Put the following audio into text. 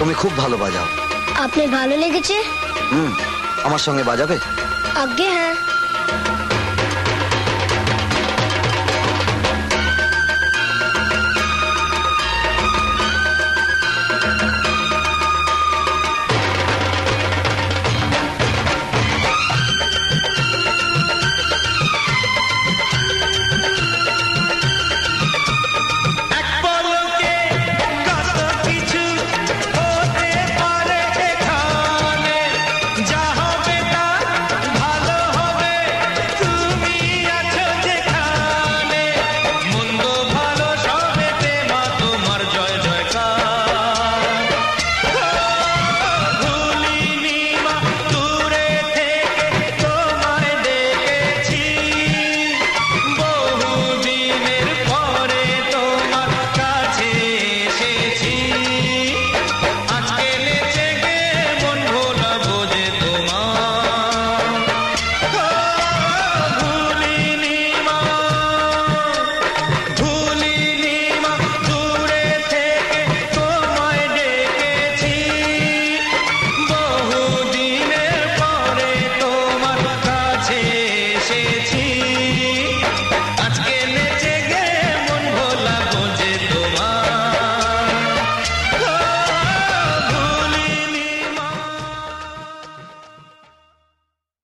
তুমি খুব ভালো বাজাও। আপনি ভালো লেগেছে? হুম আমার সঙ্গে বাজাবে? আজ্ঞে হ্যাঁ।